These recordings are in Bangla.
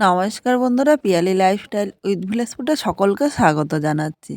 নমস্কার বন্ধুরা পিয়ালি লাইফস্টাইল উইথ ভিলেজ ফুডে সকলকে স্বাগত জানাচ্ছি।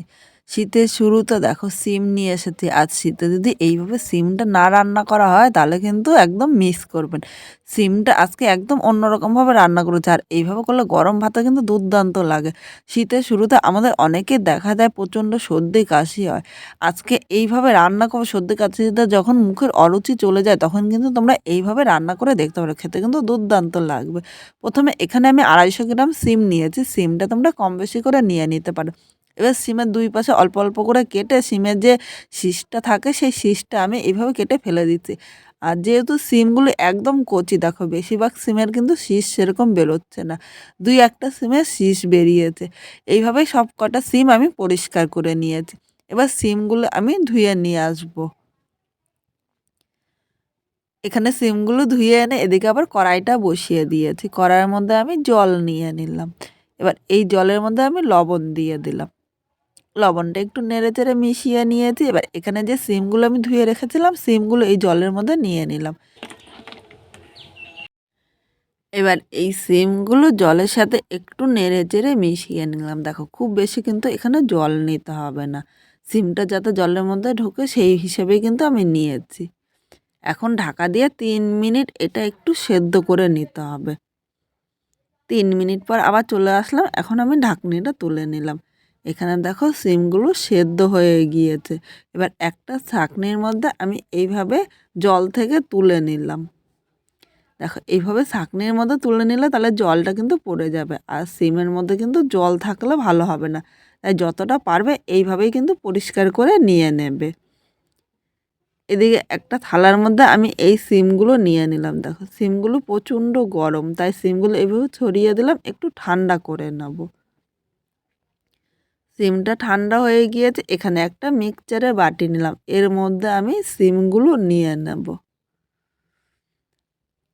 শীতের শুরুতে দেখো সিম নিয়ে এসেছি। আজ শীতে যদি এইভাবে সিমটা না রান্না করা হয়, তাহলে কিন্তু একদম মিস করবেন। সিমটা আজকে একদম অন্যরকমভাবে রান্না করেছে। আর এইভাবে করলে গরম ভাতে কিন্তু দুর্দান্ত লাগে। শীতের শুরুতে আমাদের অনেকে দেখা যায় প্রচণ্ড সর্দি কাশি হয়। আজকে এইভাবে রান্না করে সর্দি কাশিতে যখন মুখের অরুচি চলে যায়, তখন কিন্তু তোমরা এইভাবে রান্না করে দেখতে পারো। খেতে কিন্তু দুর্দান্ত লাগবে। প্রথমে এখানে আমি আড়াইশো গ্রাম সিম নিয়েছি। সিমটা তোমরা কম বেশি করে নিয়ে নিতে পারো। এবার সিমের দুই পাশে অল্প অল্প করে কেটে সিমের যে শীষটা থাকে, সেই শীষটা আমি এইভাবে কেটে ফেলে দিচ্ছি। আর যেহেতু সিমগুলো একদম কচি, দেখো বেশিরভাগ সিমের কিন্তু শীষ সেরকম বেরোচ্ছে না। দুই একটা সিমের শীষ বেরিয়েছে। এইভাবেই সব কটা সিম আমি পরিষ্কার করে নিয়েছি। এবার সিমগুলো আমি ধুয়ে নিয়ে আসব। এখানে সিমগুলো ধুয়ে এনে এদিকে আবার কড়াইটা বসিয়ে দিয়েছি। কড়াইয়ের মধ্যে আমি জল নিয়ে নিলাম। এবার এই জলের মধ্যে আমি লবণ দিয়ে দিলাম। লবণটা একটু নেড়ে চেড়ে মিশিয়ে নিয়েছি। এবার এখানে যে সিমগুলো আমি ধুয়ে রেখেছিলাম, সিমগুলো এই জলের মধ্যে নিয়ে নিলাম। এবার এই সিমগুলো জলের সাথে একটু নেড়ে চেড়ে মিশিয়ে নিলাম। দেখো, খুব বেশি কিন্তু এখানে জল নিতে হবে না। সিমটা যাতে জলের মধ্যে ঢোকে, সেই হিসেবেই কিন্তু আমি নিয়েছি। এখন ঢাকা দিয়ে তিন মিনিট এটা একটু সেদ্ধ করে নিতে হবে। তিন মিনিট পর আবার চলে আসলাম। এখন আমি ঢাকনিটা তুলে নিলাম। এখানে দেখো সিমগুলো সেদ্ধ হয়ে গিয়েছে। এবার একটা ছাঁকনির মধ্যে আমি এইভাবে জল থেকে তুলে নিলাম। দেখো, এইভাবে ছাঁকনির মধ্যে তুলে নিলে তাহলে জলটা কিন্তু পড়ে যাবে আর সিমের মধ্যে কিন্তু জল থাকলে ভালো হবে না। তাই যতটা পারবে এইভাবেই কিন্তু পরিষ্কার করে নিয়ে নেবে। এদিকে একটা থালার মধ্যে আমি এই সিমগুলো নিয়ে নিলাম। দেখো, সিমগুলো প্রচণ্ড গরম, তাই সিমগুলো এভাবে ছড়িয়ে দিলাম, একটু ঠান্ডা করে নেব। সিমটা ঠান্ডা হয়ে গিয়েছে, এখানে একটা মিক্সচারে বাটি নিলাম। এর মধ্যে আমি সিমগুলো নিয়ে নেব।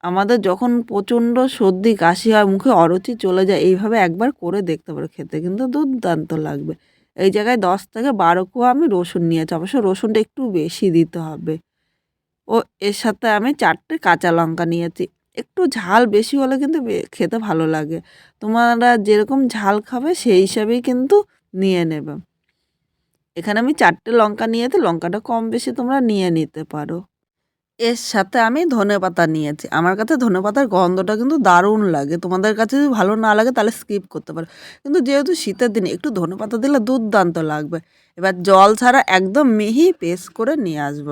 আমাদের যখন প্রচণ্ড সর্দি কাশি হয়, মুখে অরুচি চলে যায়, এইভাবে একবার করে দেখতে পারো, খেতে কিন্তু দুর্দান্ত লাগবে। এই জায়গায় দশ থেকে বারো কোয়া আমি রসুন নিয়েছি, অবশ্য রসুনটা একটু বেশি দিতে হবে। ও, এর সাথে আমি চারটে কাঁচা লঙ্কা নিয়েছি। একটু ঝাল বেশি হলে কিন্তু খেতে ভালো লাগে। তোমরা যেরকম ঝাল খাবে, সেই হিসাবেই কিন্তু নিয়ে নেবে। এখানে আমি চারটে লঙ্কা নিয়েছি, লঙ্কাটা কম বেশি তোমরা নিয়ে নিতে পারো। এর সাথে আমি ধনে পাতা নিয়েছি। আমার কাছে ধনে পাতার গন্ধটা কিন্তু দারুণ লাগে। তোমাদের কাছে যদি ভালো না লাগে তাহলে স্কিপ করতে পারো। কিন্তু যেহেতু শীতের দিনে একটু ধনে পাতা দিলে দুর্দান্ত লাগবে। এবার জল ছাড়া একদম মিহি পেস্ট করে নিয়ে আসব।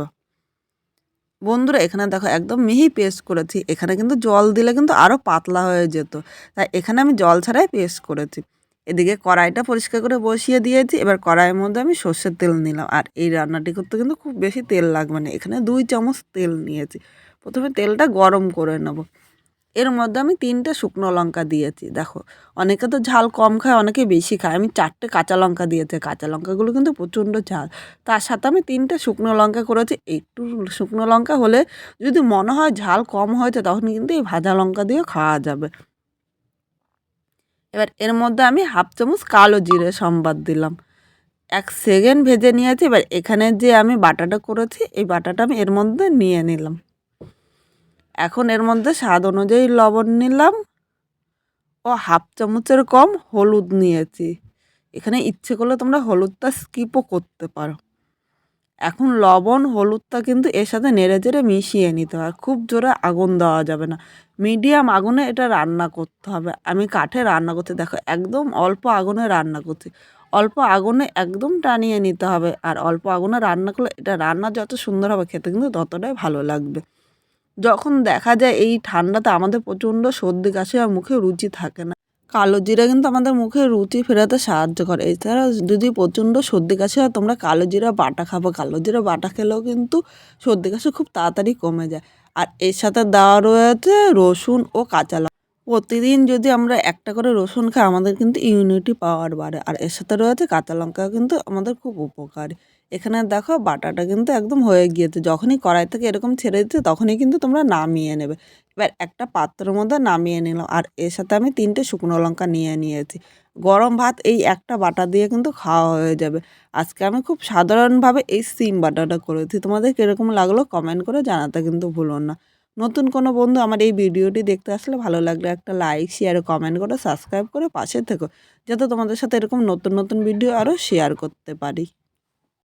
বন্ধুরা, এখানে দেখো একদম মিহি পেস্ট করেছি। এখানে কিন্তু জল দিলে কিন্তু আরও পাতলা হয়ে যেত। তাই এখানে আমি জল ছাড়াই পেস্ট করেছি। এদিকে কড়াইটা পরিষ্কার করে বসিয়ে দিয়েছি। এবার কড়াইয়ের মধ্যে আমি সর্ষের তেল নিলাম। আর এই রান্নাটি করতে কিন্তু খুব বেশি তেল লাগবে না। এখানে দুই চামচ তেল নিয়েছি। প্রথমে তেলটা গরম করে নেব। এর মধ্যে আমি তিনটে শুকনো লঙ্কা দিয়েছি। দেখো, অনেকে তো ঝাল কম খায়, অনেকে বেশি খায়। আমি চারটে কাঁচা লঙ্কা দিয়েছি। কাঁচা লঙ্কাগুলো কিন্তু প্রচণ্ড ঝাল। তার সাথে আমি তিনটে শুকনো লঙ্কা করেছি। একটু শুকনো লঙ্কা হলে যদি মনে হয় ঝাল কম হয়েছে, তখন কিন্তু এই ভাজা লঙ্কা দিয়েও খাওয়া যাবে। এবার এর মধ্যে আমি হাফ চামচ কালো জিরে সম্বাদ দিলাম। এক সেকেন্ড ভেজে নিয়েছি, এবার এখানে যে আমি বাটাটা করেছি, এই বাটাটা আমি এর মধ্যে নিয়ে নিলাম। এখন এর মধ্যে স্বাদ অনুযায়ী লবণ নিলাম ও হাফ চামচের কম হলুদ নিয়েছি। এখানে ইচ্ছে করলে তোমরা হলুদটা স্কিপও করতে পারো। এখন লবণ, হলুদটা কিন্তু এর সাথে নেড়ে চেড়ে মিশিয়ে নিতে হয়। খুব জোরে আগুন দেওয়া যাবে না। মিডিয়াম আগুনে এটা রান্না করতে হবে। আমি কাঠে রান্না করতে দেখো, একদম অল্প আগুনে রান্না করছি। অল্প আগুনে একদম টানিয়ে নিতে হবে। আর অল্প আগুনে রান্না করলে এটা রান্না যত সুন্দর হবে খেতে কিন্তু ততটাই ভালো লাগবে। যখন দেখা যায় এই ঠান্ডাতে আমাদের প্রচণ্ড সর্দি কাশি আর মুখে রুচি থাকে না। কালো জিরা কিন্তু আমাদের মুখে রুচি ফেরাতে সাহায্য করে। এছাড়া যদি প্রচণ্ড সর্দি কাশি হয়, তোমরা কালো জিরা বাটা খাব। কালো জিরা বাটা খেলেও কিন্তু সর্দি কাশি খুব তাড়াতাড়ি কমে যায়। আর এর সাথে দেওয়া রয়েছে রসুন ও কাঁচা লঙ্কা। প্রতিদিন যদি আমরা একটা করে রসুন খাই, আমাদের কিন্তু ইমিউনিটি পাওয়ার বাড়ে। আর এর সাথে রয়েছে কাঁচা লঙ্কা কিন্তু আমাদের খুব উপকারী। এখানে দেখো বাটাটা কিন্তু একদম হয়ে গিয়েছে। যখনই কড়াই থেকে এরকম ছেড়ে দিচ্ছে তখনই কিন্তু তোমরা নামিয়ে নেবে। এবার একটা পাত্রের মধ্যে নামিয়ে নিলাম। আর এর সাথে আমি তিনটে শুকনো লঙ্কা নিয়ে নিয়েছি। গরম ভাত এই একটা বাটা দিয়ে কিন্তু খাওয়া হয়ে যাবে। আজকে আমি খুব সাধারণভাবে এই সিম বাটাটা করেছি। তোমাদের কীরকম লাগল কমেন্ট করে জানাতে কিন্তু ভুলো না। নতুন কোনো বন্ধু আমার এই ভিডিওটি দেখতে আসলে ভালো লাগলে একটা লাইক শেয়ার কমেন্ট করে সাবস্ক্রাইব করে পাশে থেকো। যাতে তোমাদের সাথে এরকম নতুন নতুন ভিডিও আরও শেয়ার করতে পারি।